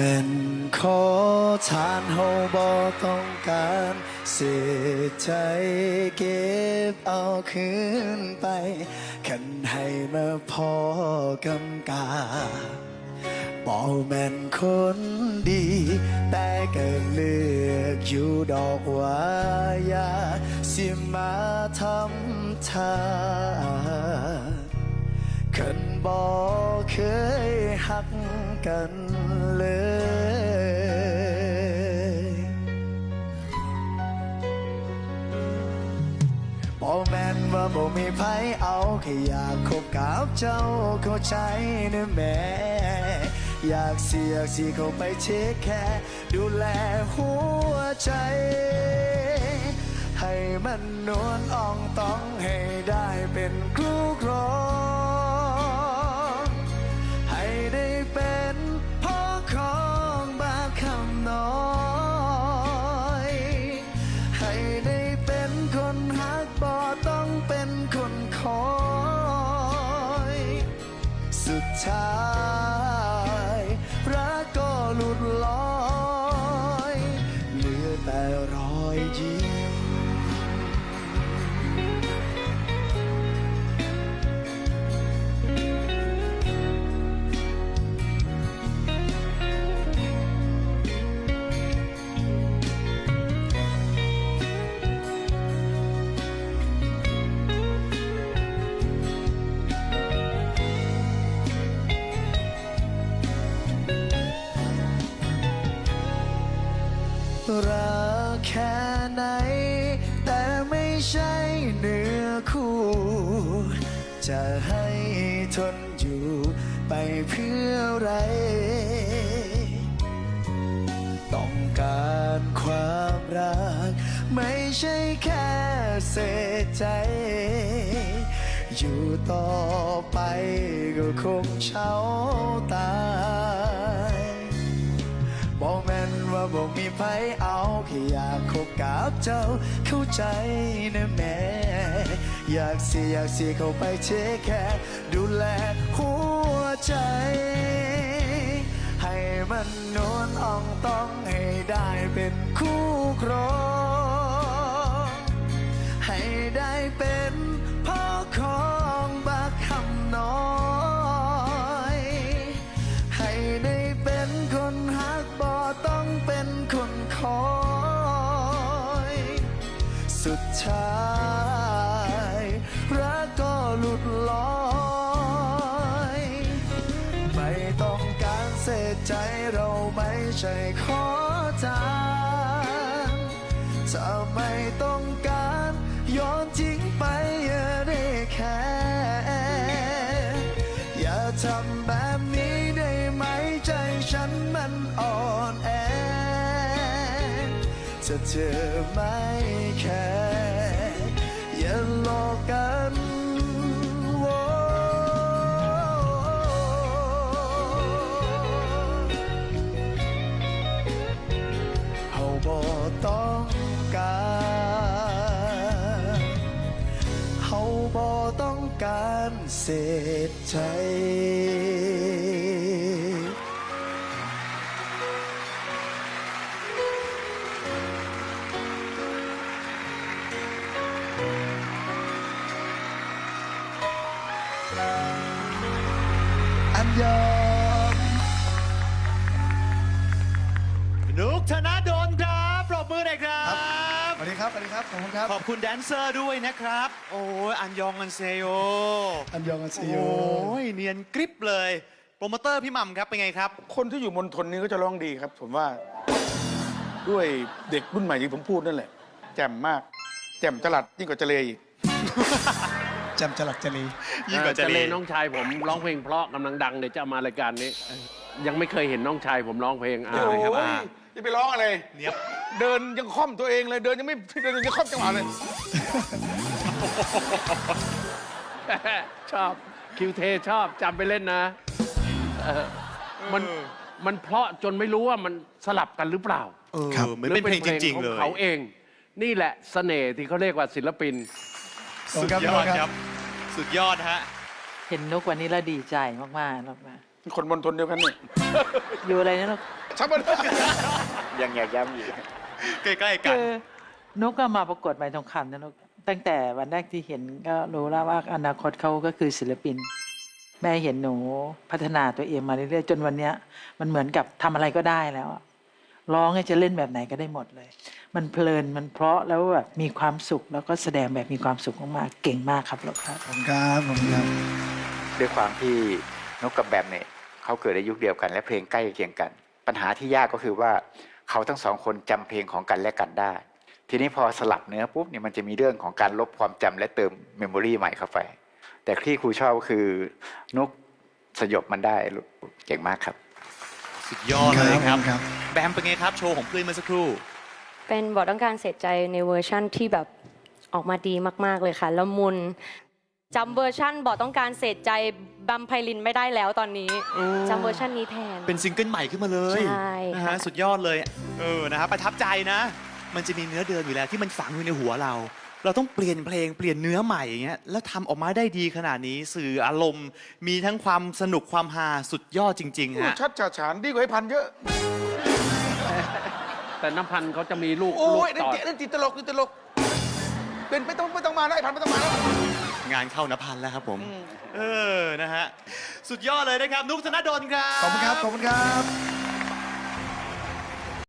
ม่นขอทานเฮาบ่ต้องการเสียใจเก็บเอาคืนไปคันให้มาพอกำกาบอกแม่นคนดี แต่ก็เลือกอยู่ดอกว่ายาสิมาทำทาคันบอกเคย หักกันเลยบอกแม่นว่าบ่มีไผเอาแค่อยากคบกับเจ้าเข้าใจนะแม่อยากเสียกสิเข้าไปเช็คแค่ ดูแลหัวใจ ให้มันนวลอ่องต้องให้ได้เป็นครูครอง รักแค่ไหน แต่ไม่ใช่เนื้อคู่ จะให้ทนอยู่ไปเพื่ออะไร ต้องการความรัก ไม่ใช่แค่เสียใจ อยู่ต่อไปก็คงเช้าตา บอกมีไผเอาแค่อยากคบกับเจ้า เข้าใจนะแม่ อยากสิอยากสิเข้าไปเช็คแค่ดูแลหัวใจ ให้มันนวลอ่องต้องให้ได้เป็นคู่ครอง เสียใจเราไม่ใช่ขอทานจะไม่ต้องการย้อนทิ้งไปอย่าได้แค่อย่าทำแบบนี้ได้ไหมใจฉันมันอ่อนแอจะเจอไม่แค่อย่า การเสียใจอันยองนุกธนาด ครับสวัสดีครับ ขอบคุณครับ ขอบคุณแดนเซอร์ด้วยนะครับ โอ้ยอันยองอันเซโยอันยองอันเซโอ้โยยเนียนกริบเลย โปรโมเตอร์พี่หม่ำครับเป็นไงครับ คนที่อยู่มณฑลนี้ก็จะร้องดีครับ ผมว่า ด้วยเด็กรุ่นใหม่ที่ผมพูดนั่นแหละ แจ่มมาก แจ่มจลัดยิ่งกว่าเจเลอีก จำจลักจรียิ่งกว่าจะเลเลน้องชายผมร้องเพลงเพราะกำลังดังเดี๋ยวจะมารายการนี้ ยังไม่เคยเห็นน้องชายผมร้องเพลงอ่าได้ครับโอ้ยอ่าจะไปร้องอะไร เนียบเดินยังค่อมตัวเองเลย เดินยังไม่เดินยังค่อมจังหวะเลย ชอบคิวเทชอบจำไปเล่นนะเออมันมันเพราะจนไม่รู้ว่ามันสลับกันหรือเปล่า เออเหมือนเป็นเพลงจริงๆขเลองยเขาเอง นี่แหละเสน่ห์ที่เขาเรียกว่าศิลปิน สุดยอดครับ สุดยอดฮะ เห็นนุกวันนี้แล้วดีใจมากๆมากคนมณฑลเดียวกันนี่ๆอยู่อะไรนะลูกซัมเมอร์ยังอยากย้ำอีกใกล้ๆกันคือนุกก็มาประกวดใบทองคำนะนุกตั้งแต่วันแรกที่เห็นก็รู้แล้วว่าอนาคตเขาก็คือศิลปิน แม่เห็นหนูพัฒนาตัวเองมาเรื่อยๆจนวันเนี้ยมันเหมือนกับทำอะไรก็ได้แล้วอะ ร้องให้จะเล่นแบบไหนก็ได้หมดเลย มันเพลินมันเพราะแล้วแบบมีความสุขแล้วก็แสดงแบบมีความสุขมากๆเก่งมากครับลูกครับผมครับผมครับด้วยความที่นกกับแบมเนี่ยเขาเกิดในยุคเดียวกัน และเพลงใกล้เคียงกัน ปัญหาที่ยากก็คือว่าเขาทั้งสองคนจำเพลงของกันและกันได้ ทีนี้พอสลับเนื้อปุ๊บเนี่ยมันจะมีเรื่องของการลบความจำและเติมเมมโมรีใหม่เข้าไป แต่ที่ครูชอบก็คือนกสยบมันได้ลูกเก่งมากครับ สุดยอดเลยครับครับ แบมเป็นไงครับ โชว์ของเพื่อนเมื่อสักครู่ เป็นบอกต้องการเสียใจในเวอร์ชั่นที่แบบออกมาดีมาก ๆ เลยค่ะละมุนจำเวอร์ชั่นบอกต้องการเสียใจบัมไพลินไม่ได้แล้วตอนนี้จำเวอร์ชันนี้แทน เป็นซิงเกิลใหม่ขึ้นมาเลยใช่นะค่ะฮะสุดยอดเลยเออนะครับประทับใจนะ มันจะมีเนื้อเดิมอยู่แล้วที่มันฝังอยู่ในหัวเรา เราต้องเปลี่ยนเพลงเปลี่ยนเนื้อใหม่อย่างเงี้ยแล้วทำออกมาได้ดีขนาดนี้สื่ออารมณ์ มีทั้งความสนุกความฮาสุดยอดจริงๆฮะชัดฉาฉานดีกว่าไอ้พันเยอะ แต่น้ำพันธ์เขาจะมีลูกโอ้ลูกยเล่นต่อเตะเล่นติดตลกติดตลกเป็นไม่ต้องไม่ต้องมาแล้วไอ้พันไม่ต้องมาแล้ว งานเข้านพันแล้วครับผม เออ นะฮะ สุดยอดเลยนะครับ นุกธนดลครับ ขอบคุณครับ ขอบคุณครับ